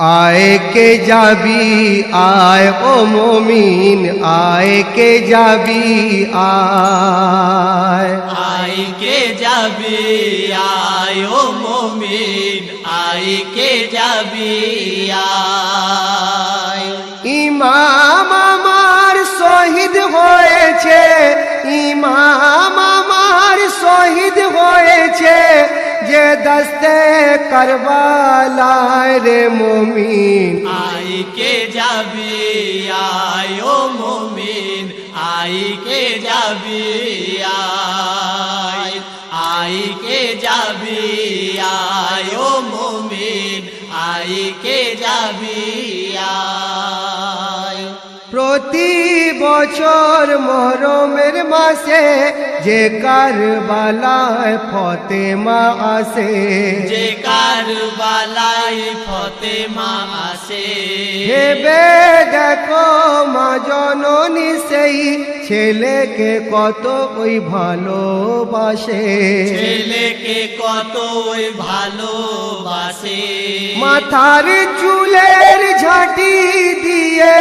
আয় কে যাবি? আয় ও মমিন আয় কে যাবি? আয়। আই কে যাবি? আয় ও মমিন আই কে যাবি? আয়। ইমাম আমার শহীদ হয়েছে ইমাম আমার শহীদ হয়েছে যে দস্তে করবালায় রে মমিন। আই কে যাবি আয়ো মমিন। আই কে যাবি আয় আই কে যাবি আয়ো ও আই কে যাবি প্রতি বছর মরমের মাসে যে কারবালায় ফতেমা আসে। যে কারবালাই ফতেমা আসে। ভেবে দেখো মা জননী সেই ছেলেকে কত ওই ভালোবাসে। ছেলেকে কত ওই ভালোবাসে। মাথার চুলের ঝাঁটি দিয়ে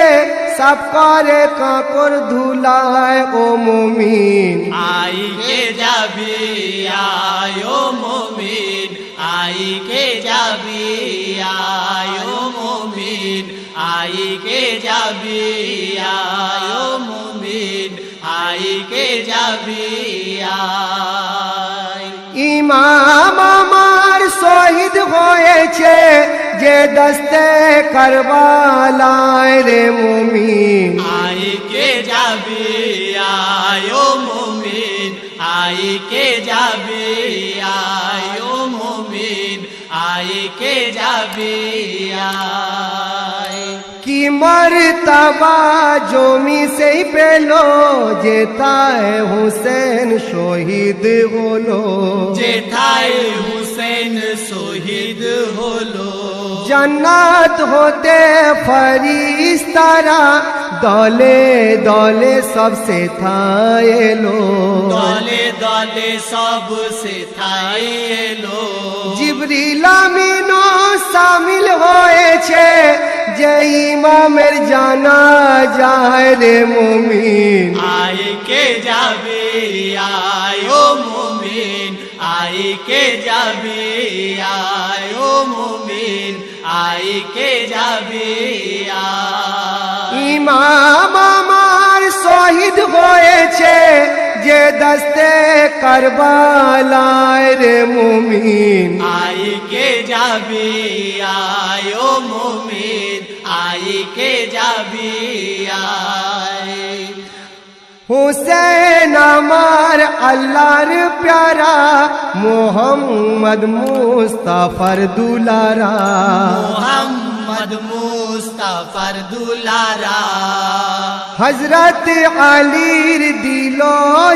সব করে কাপড় ধুলায় ও মুমিন। আই কে যাবি? আয় ও মমিন। আই কে যাবি? আয় ও মমিন। আই কে যাবি? আয় ও মমিন। আই কে যাবি? আয়। ইমাম আমার শহীদ হয়েছে। যে দস্তে করবালায় রে মুমিন। আই কে যাবি, আয়ো মুমিন। আই কে যাবি, আয়ো মুমিন। আই কে যাবি মর্তবা জমি সেই পেল যে হুসেন শহীদ হলো। যেথায় হুসেন শহীদ হলো। জান্নাত হতে ফরিস্তারা দলে দলে সবসে এলো। দলে দলে সব সেথায় এলো। জিবরিল আমিনও সামিল হয়েছে যে ইমামের জানা যায় রে মুমিন। আই কে যাবে আয় ও মুমিন। আই কে যাবে আয় ও মুমিন। আই কে যাবে ইমাম আমার শহীদ হয়েছে। যে দস্তে করবালায় রে মুমিন আই কে যাবে আয় ও মুমিন আই কে যাবে আয় হুসেন আমার আল্লাহর প্যারা মোহাম্মদ মুস্তাফার দুলারা মোহাম্মদ মুস্তাফার দুলারা। হজরত আলীর দিল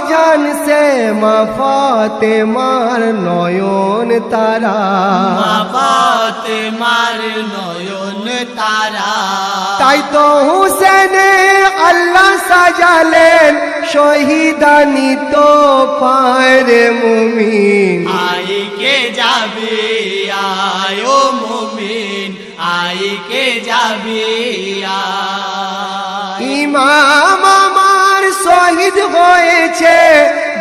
জান সে মফাতে মার নয়ন তারা। মাবাতে মার নয়ন তারা। তাই তো হুসেনে আল্লাহ সাজালেন শহীদানি তো পায় মুমিন। আই কে যাবে? আয় কে যাবে ইমাম আমার শহীদ হয়েছে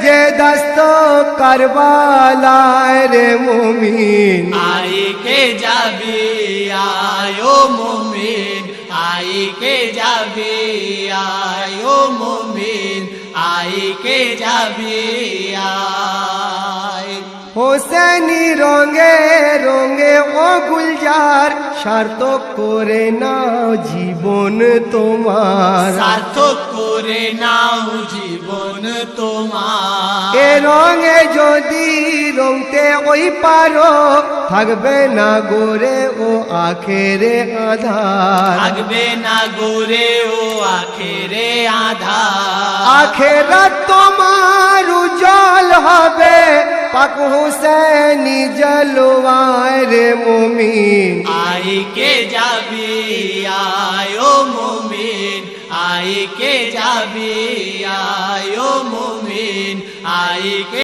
যে দস্ত করবালায় রে মুমিন। আই কে যাবে আয় মুমিন? আই কে যাবে আয় মুমিন? আই কে যাবে আয়? হোসেনি রঙে রঙে ও গুলজার সার্থক করে নাও জীবন তোমার। সার্থক করে নাও জীবন তোমার। এ রঙে যদি রঙতে ওই পারো থাকবে না গোরে ও আখেরে আধার। থাকবে না গোরে ও আখেরে আধা আখেরা তোমার উজ্জ্বল হবে। পাক হুসেনি জলওয়ায় রে মুমিন। আই কে যাবি? আয়ো মুমিন। আই কে যাবি? আয়ো মুমিন। I K